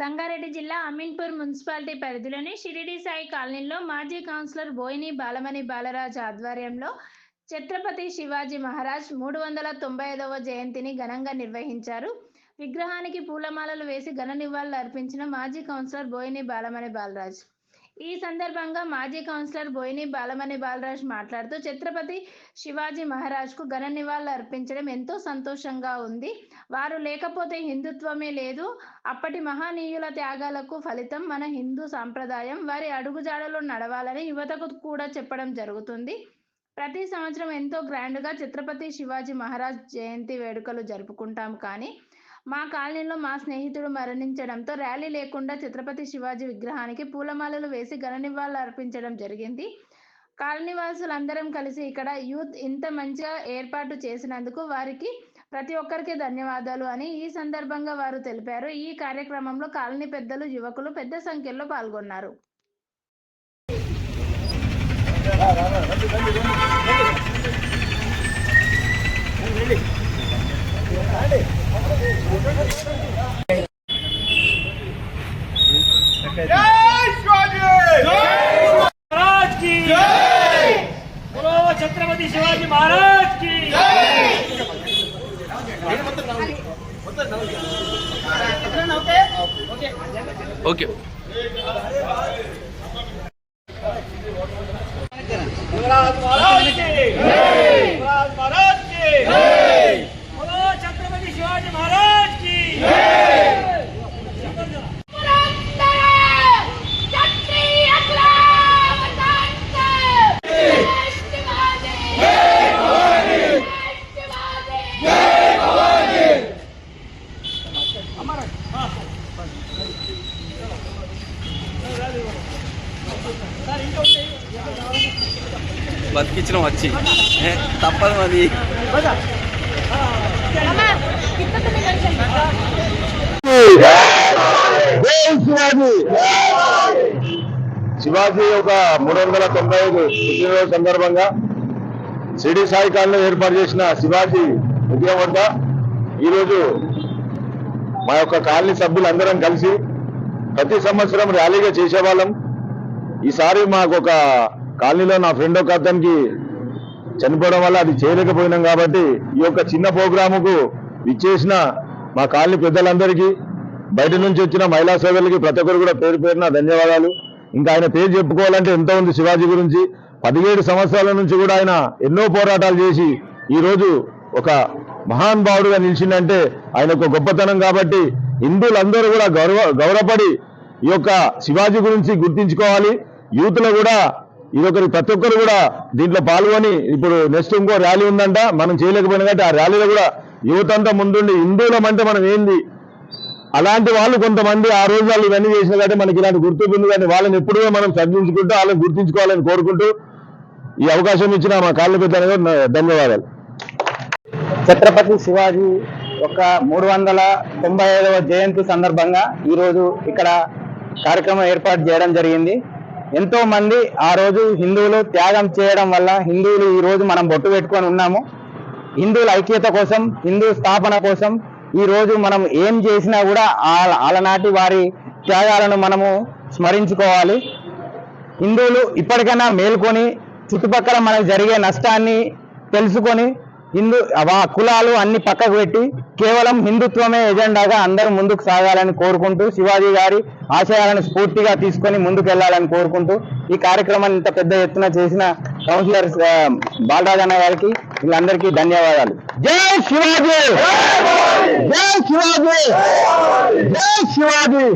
సంగారెడ్డి జిల్లా అమీన్పూర్ మున్సిపాలిటీ పరిధిలోని షిరిడి సాయి కాలనీలో మాజీ కౌన్సిలర్ బోయిని బాలమణి బాలరాజ్ ఆధ్వర్యంలో ఛత్రపతి శివాజీ మహారాజ్ మూడు వందల తొంభై ఐదవ జయంతిని ఘనంగా నిర్వహించారు. విగ్రహానికి పూలమాలలు వేసి ఘన నివాళులు అర్పించిన మాజీ కౌన్సిలర్ బోయిని బాలమణి బాలరాజ్. ఈ సందర్భంగా మాజీ కౌన్సిలర్ బోయిని బాలమణి బాలరాజ్ మాట్లాడుతూ ఛత్రపతి శివాజీ మహారాజ్కు ఘన నివాళులు అర్పించడం ఎంతో సంతోషంగా ఉంది. వారు లేకపోతే హిందుత్వమే లేదు. అప్పటి మహనీయుల త్యాగాలకు ఫలితం మన హిందూ సాంప్రదాయం. వారి అడుగుజాడలో నడవాలని యువతకు కూడా చెప్పడం జరుగుతుంది. ప్రతి సంవత్సరం ఎంతో గ్రాండ్గా ఛత్రపతి శివాజీ మహారాజ్ జయంతి వేడుకలు జరుపుకుంటాం కానీ మా కాలనీలో మా స్నేహితుడు మరణించడంతో ర్యాలీ లేకుండా ఛత్రపతి శివాజీ విగ్రహానికి పూలమాలలు వేసి ఘన నివాళులు అర్పించడం జరిగింది. కాలనీవాసులందరం కలిసి ఇక్కడ యూత్ ఇంత మంచిగా ఏర్పాటు చేసినందుకు వారికి ప్రతి ఒక్కరికి ధన్యవాదాలు అని ఈ సందర్భంగా వారు తెలిపారు. ఈ కార్యక్రమంలో కాలనీ పెద్దలు యువకులు పెద్ద సంఖ్యలో పాల్గొన్నారు. महाराज की बोलो छत्रपति शिवाजी महाराज की ఓకే युवराज महाराज బతికించిన వచ్చి. తప్పదు అది శివాజీ ఒక మూడు వందల తొంభై ఐదు పుట్టినరోజు సందర్భంగా సిడి సాయి ఏర్పాటు చేసిన శివాజీ ఉద్యమం వద్ద ఈరోజు మా యొక్క కాలనీ సభ్యులందరం కలిసి ప్రతి సంవత్సరం ర్యాలీగా చేసేవాళ్ళం. ఈసారి మాకు ఒక కాలనీలో నా ఫ్రెండ్ ఒక అతనికి చనిపోవడం వల్ల అది చేయలేకపోయినాం కాబట్టి ఈ యొక్క చిన్న ప్రోగ్రాముకు ఇచ్చేసిన మా కాలనీ పెద్దలందరికీ బయట నుంచి వచ్చిన మహిళా సోదరులకి ప్రతి ఒక్కరు కూడా పేరు పేరున ధన్యవాదాలు. ఇంకా ఆయన పేరు చెప్పుకోవాలంటే ఎంతో ఉంది శివాజీ గురించి పదిహేడు సంవత్సరాల నుంచి కూడా ఆయన ఎన్నో పోరాటాలు చేసి ఈరోజు ఒక మహాన్ భావుడుగా నిలిచిందంటే ఆయన ఒక గొప్పతనం కాబట్టి హిందువులందరూ కూడా గౌరవ గౌరవపడి ఈ యొక్క శివాజీ గురించి గుర్తించుకోవాలి. యూత్లో కూడా ఇది ఒకరి ప్రతి ఒక్కరు కూడా దీంట్లో పాల్గొని ఇప్పుడు నెక్స్ట్ ఇంకో ర్యాలీ ఉందంట మనం చేయలేకపోయినా కాబట్టి ఆ ర్యాలీలో కూడా యువత అంతా ముందుండి హిందువులం అంటే మనం ఏంది? అలాంటి వాళ్ళు కొంతమంది ఆ రోజు వాళ్ళు ఇవన్నీ చేసిన కాబట్టి మనకి ఇలాంటి గుర్తింపు ఉంది కానీ వాళ్ళని ఎప్పుడూ మనం సర్దించుకుంటూ వాళ్ళని గుర్తించుకోవాలని కోరుకుంటూ ఈ అవకాశం ఇచ్చిన మా కాళ్ళ పెద్ద ధన్యవాదాలు. ఛత్రపతి శివాజీ ఒక మూడు వందల తొంభై ఐదవ జయంతి సందర్భంగా ఈరోజు ఇక్కడ కార్యక్రమం ఏర్పాటు చేయడం జరిగింది. ఎంతో మంది ఆ రోజు హిందువులు త్యాగం చేయడం వల్ల హిందువులు ఈ రోజు మనం బొట్టు పెట్టుకొని ఉన్నాము. హిందువుల ఐక్యత కోసం హిందూ స్థాపన కోసం ఈ రోజు మనం ఏం చేసినా కూడా ఆ- అలనాటి వారి త్యాగాలను మనము స్మరించుకోవాలి. హిందువులు ఇప్పటికైనా మేల్కొని చుట్టుపక్కల మనకు జరిగే నష్టాన్ని తెలుసుకొని హిందూ ఆ కులాలు అన్ని పక్కకు పెట్టి కేవలం హిందుత్వమే ఎజెండాగా అందరూ ముందుకు సాగాలని కోరుకుంటూ శివాజీ గారి ఆశయాలను స్ఫూర్తిగా తీసుకొని ముందుకు వెళ్ళాలని కోరుకుంటూ ఈ కార్యక్రమాన్ని ఇంత పెద్ద ఎత్తున చేసిన కౌన్సిలర్ బాలరాజ్ అన్న గారికి వీళ్ళందరికీ ధన్యవాదాలు. జై శివాజీ! జై శివాజీ! జై శివాజీ!